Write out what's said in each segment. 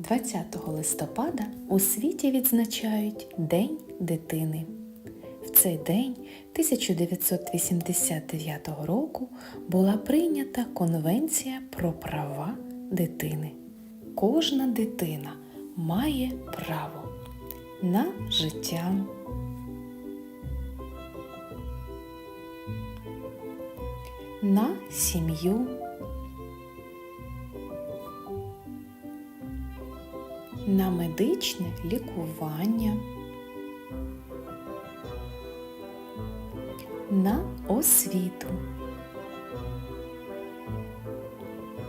20 листопада у світі відзначають День дитини. В цей день 1989 року була прийнята Конвенція про права дитини. Кожна дитина має право на життя, на сім'ю, на медичне лікування, на освіту,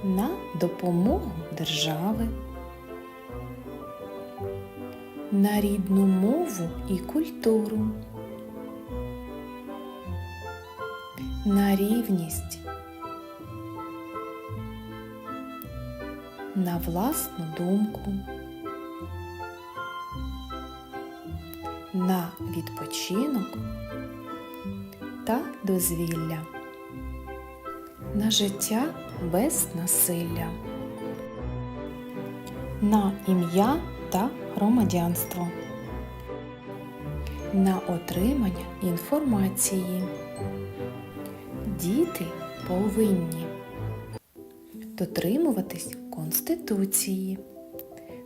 на допомогу держави, на рідну мову і культуру, на рівність, на власну думку, на відпочинок та дозвілля, на життя без насилля, на ім'я та громадянство, на отримання інформації. Діти повинні дотримуватись Конституції,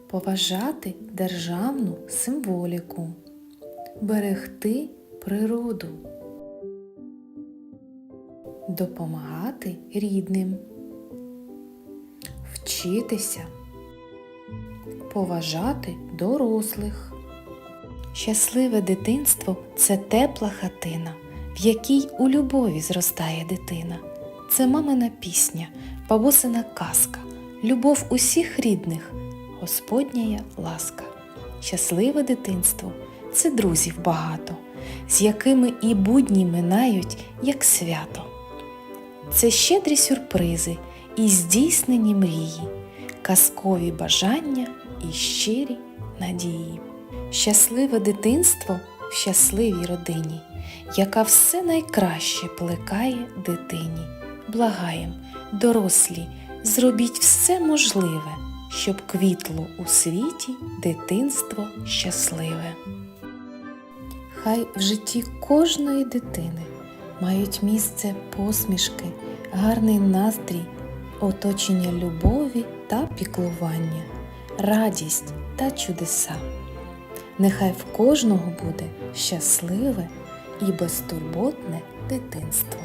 поважати державну символіку, берегти природу, допомагати рідним, вчитися, поважати дорослих. Щасливе дитинство це тепла хатина, в якій у любові зростає дитина. Це мамина пісня, бабусина казка, любов усіх рідних, Господняя ласка. Щасливе дитинство це друзів багато, з якими і будні минають, як свято. Це щедрі сюрпризи і здійснені мрії, казкові бажання і щирі надії. Щасливе дитинство в щасливій родині, яка все найкраще плекає дитині. Благаєм, дорослі, зробіть все можливе, щоб квітло у світі дитинство щасливе. Хай в житті кожної дитини мають місце посмішки, гарний настрій, оточення любові та піклування, радість та чудеса. Нехай в кожного буде щасливе і безтурботне дитинство.